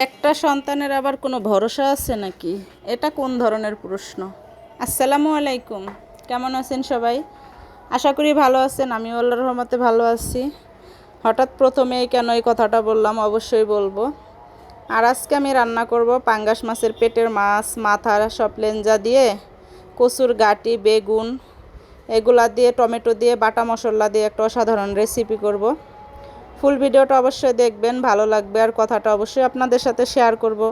একটা সন্তানের আবার কোনো ভরসা আছে নাকি? এটা কোন ধরনের প্রশ্ন? আসসালামু আলাইকুম। কেমন আছেন সবাই? আশা করি ভালো আছেন, আমিও আল্লাহর রহমতে ভালো আছি। হঠাৎ প্রথমেই কেন এই কথাটা বললাম অবশ্যই বলব। আর আজকে আমি রান্না করব পাঙ্গাস মাছের পেটের মাছ, মাথা, সব লেঞ্জা দিয়ে কচুর গাটি, বেগুন, এগুলা দিয়ে, টমেটো দিয়ে, বাটা মশলা দিয়ে একটা অসাধারণ রেসিপি করব। ফুল ভিডিওটা অবশ্যই দেখবেন, ভালো লাগবে আর কথাটা অবশ্যই আপনাদের সাথে শেয়ার করব।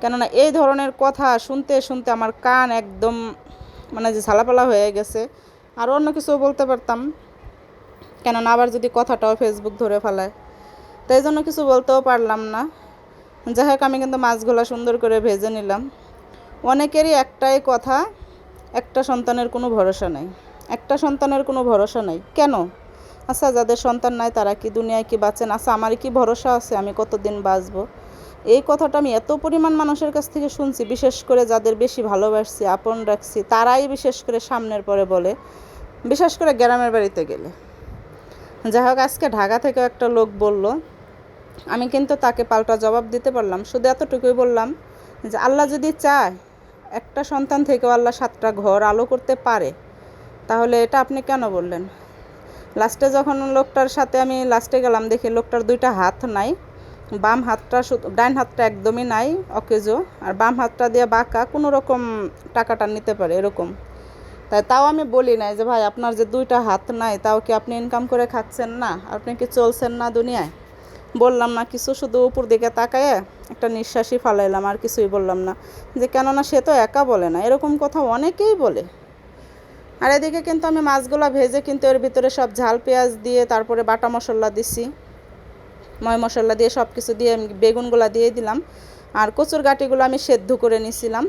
কেননা এই ধরনের কথা শুনতে শুনতে আমার কান একদম মানে যে ঝালাপালা হয়ে গেছে। আর অন্য কিছু বলতে পারতাম, কেননা আবার যদি কথাটাও ফেসবুক ধরে ফেলায়। তাই জন্য কিছু বলতেও পারলাম না। যাই হোক, আমি কিন্তু মাছগুলো সুন্দর করে ভেজে নিলাম। অনেকেরই একটাই কথা, একটা সন্তানের কোনো ভরসা নাই। একটা সন্তানের কোনো ভরসা নাই। কেন? আচ্ছা যাদের সন্তান নাই তারা কি দুনিয়ায় কি বাঁচেন? আচ্ছা আমার কি ভরসা আছে? আমি কতদিন বাঁচবো? এই কথাটা আমি এত পরিমাণ মানুষের কাছ থেকে শুনছি, বিশেষ করে যাদের বেশি ভালোবাসছি, আপন রাখছি, তারাই বিশেষ করে সামনের পরে বলে, বিশেষ করে গ্রামের বাড়িতে গেলে। যাই হোক, আজকে ঢাকা থেকে একটা লোক বলল, আমি কিন্তু তাকে পাল্টা জবাব দিতে পারলাম, শুধু এতটুকুই বললাম যে আল্লাহ যদি চায় একটা সন্তান থেকেও আল্লাহ সাতটা ঘর আলো করতে পারে, তাহলে এটা আপনি কেন বললেন? লাস্টে যখন লোকটার সাথে আমি লাস্টে গেলাম, দেখি লোকটার দুইটা হাত নাই। বাম হাতটা ডাইন হাতটা একদমই নাই, অকেজো। আর বাম হাতটা দিয়ে বাঁকা, কোনো রকম টাকাটা নিতে পারে এরকম। তাই তাও আমি বলি নাই যে, ভাই, আপনার যে দুইটা হাত নাই, তাও কি আপনি ইনকাম করে খাচ্ছেন না? আপনি কি চলছেন না দুনিয়ায়? বললাম না কিছু, শুধু উপর দিকে তাকায় একটা নিঃশ্বাসই ফালাইলাম, আর কিছুই বললাম না। যে কেননা সে তো একা বলে না, এরকম কথা অনেকেই বলে। আর এদিকে কিন্তু আমি মাছগুলো ভেজে কিন্তু এর ভিতরে সব ঝাল পেঁয়াজ দিয়ে তারপরে বাটা মশলা দিছি। ময় মশলা দিয়ে সব কিছু দিয়ে আমি বেগুনগুলা দিয়ে দিলাম। আর কচুর গাটিগুলো আমি সেদ্ধ করে নিছিলাম।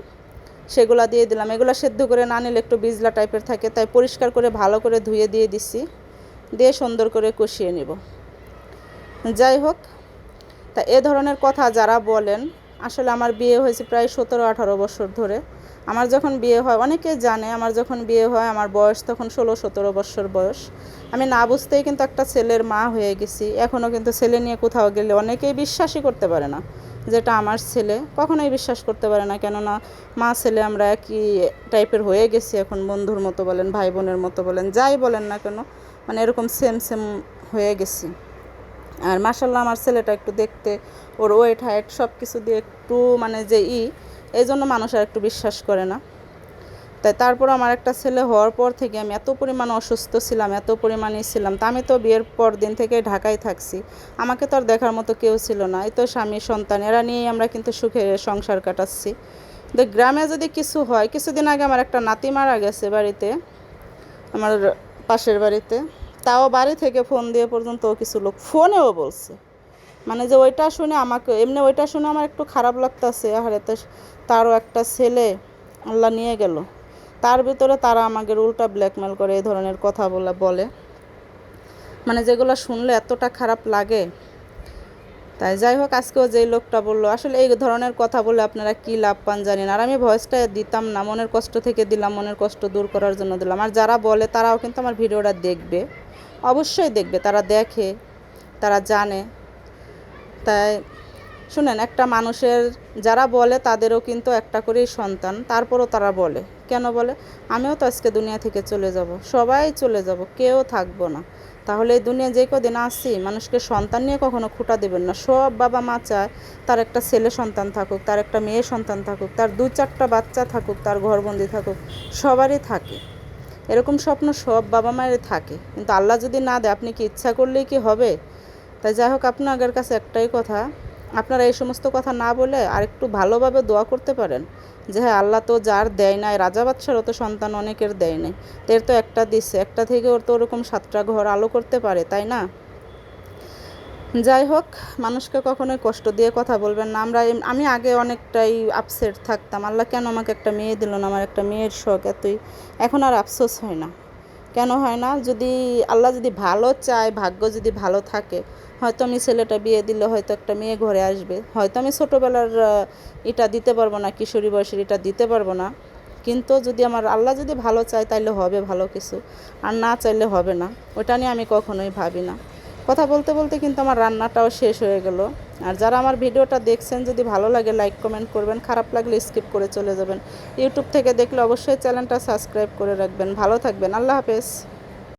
সেগুলো দিয়ে দিলাম। এগুলো সেদ্ধ করে না নিলে একটু বিজলা টাইপের থাকে, তাই পরিষ্কার করে ভালো করে ধুয়ে দিয়ে দিছি। দিয়ে সুন্দর করে কষিয়ে নিব। যাই হোক, তা এ ধরনের কথা যারা বলেন, আসলে আমার বিয়ে হয়েছে প্রায় সতেরো আঠারো বছর ধরে। আমার যখন বিয়ে হয়, অনেকে জানে আমার যখন বিয়ে হয়, আমার বয়স তখন ষোলো সতেরো বছর বয়স। আমি না বুঝতেই কিন্তু একটা ছেলের মা হয়ে গেছি। এখনও কিন্তু ছেলে নিয়ে কোথাও গেলে অনেকেই বিশ্বাসই করতে পারে না যেটা আমার ছেলে। কখনোই বিশ্বাস করতে পারে না, কেননা মা ছেলে আমরা একই টাইপের হয়ে গেছি এখন, বন্ধুর মতো বলেন ভাই বোনের মতো বলেন, যাই বলেন না কেন মানে এরকম সেম সেম হয়ে গেছি। আর মাসাল্লাহ আমার ছেলেটা একটু দেখতে, ওর ওয়েট হাইট সব কিছু দিয়ে একটু মানে যে ই এই জন্য মানুষ আর একটু বিশ্বাস করে না। তাই তারপর আমার একটা ছেলে হওয়ার পর থেকে আমি এত পরিমাণ অসুস্থ ছিলাম, এত পরিমাণেই ছিলাম। তা আমি তো বিয়ের পর দিন থেকে ঢাকায় থাকছি। আমাকে তো আর দেখার মতো কেউ ছিল না। এই তো স্বামী, সন্তান, এরা নিয়েই আমরা কিন্তু সুখে সংসার কাটাচ্ছি। তো গ্রামে যদি কিছু হয়, কিছুদিন আগে আমার একটা নাতি মারা গেছে বাড়িতে, আমার পাশের বাড়িতে। তাও বাড়ি থেকে ফোন দিয়ে পর্যন্ত কিছু লোক, ফোনেও বলছে। মানে যে ওইটা শুনে আমাকে, এমনি ওইটা শুনে আমার একটু খারাপ লাগতেছে। আরে তো তারও একটা ছেলে আল্লাহ নিয়ে গেল। তার ভিতরে তারা আমাকে উল্টা ব্ল্যাকমেল করে, এই ধরনের কথা বলে বলে। মানে যেগুলো শুনলে এতটা খারাপ লাগে। তাই যাই হোক, আজকেও যেই লোকটা বলল, আসলে এই ধরনের কথা বলে আপনারা কি লাভ পান জানি না আর আমি ভয়েসটা দিতাম না, মনের কষ্ট থেকে দিলাম, মনের কষ্ট দূর করার জন্য দিলাম। আর যারা বলে, তারাও কিন্তু আমার ভিডিওটা দেখবে। অবশ্যই দেখবে, তারা দেখে, তারা জানে। তাই শুনেন, একটা মানুষের যারা বলে তাদেরও কিন্তু একটা করেই সন্তান, তারপরও তারা বলে। কেন বলে? আমিও তো আজকে দুনিয়া থেকে চলে যাব, সবাই চলে যাব, কেউ থাকব না। তাহলে এই দুনিয়া যে কদিন আসি, মানুষকে সন্তান নিয়ে কখনো খুঁটা দেবেন না। সব বাবা মা চায় তার একটা ছেলে সন্তান থাকুক, তার একটা মেয়ে সন্তান থাকুক, তার দু চারটা বাচ্চা থাকুক, তার ঘরবন্দি থাকুক, সবারই থাকে। এরকম স্বপ্ন সব বাবা মায়ের থাকে। কিন্তু আল্লাহ যদি না দেয়, আপনি কি ইচ্ছা করলেই কি হবে? তাই যাই হোক আপনাদের কাছে একটাই কথা আপনারা এই সমস্ত কথা না বলে আর একটু ভালোভাবে দোয়া করতে পারেন যে হ্যাঁ আল্লাহ তো যার দেয় নাই, রাজা বাচ্চারও তো সন্তান অনেকের দেয় নাই। এর তো একটা দিচ্ছে একটা থেকে ওর তো ওরকম সাতটা ঘর আলো করতে পারে, তাই না? যাই হোক, মানুষকে কখনোই কষ্ট দিয়ে কথা বলবেন না। আমরা আমি আগে অনেকটাই আপসেট থাকতাম। আল্লাহ কেন আমাকে একটা মেয়ে দিল না? আমার একটা মেয়ের শখ এতই। এখন আর আফসোস হয় না। কেন হয় না? যদি আল্লাহ যদি ভালো চায়, ভাগ্য যদি ভালো থাকে, হয়তো আমি ছেলেটা বিয়ে দিলে হয়তো একটা মেয়ে ঘরে আসবে। হয়তো আমি ছোটোবেলার এটা দিতে পারব না, কিশোরী বয়সের এটা দিতে পারব না। কিন্তু যদি আমার আল্লাহ যদি ভালো চায়, তাইলে হবে ভালো কিছু। আর না চাইলে হবে না। ওটা নিয়ে আমি কখনোই ভাবি না। কথা বলতে বলতে কিন্তু আমার রান্নাটাও শেষ হয়ে গেল। আর যারা আমার ভিডিওটা দেখছেন, যদি ভালো লাগে লাইক কমেন্ট করবেন, খারাপ লাগলে স্কিপ করে চলে যাবেন। ইউটিউব থেকে দেখলে অবশ্যই চ্যানেলটা সাবস্ক্রাইব করে রাখবেন। ভালো থাকবেন। আল্লাহ হাফেজ।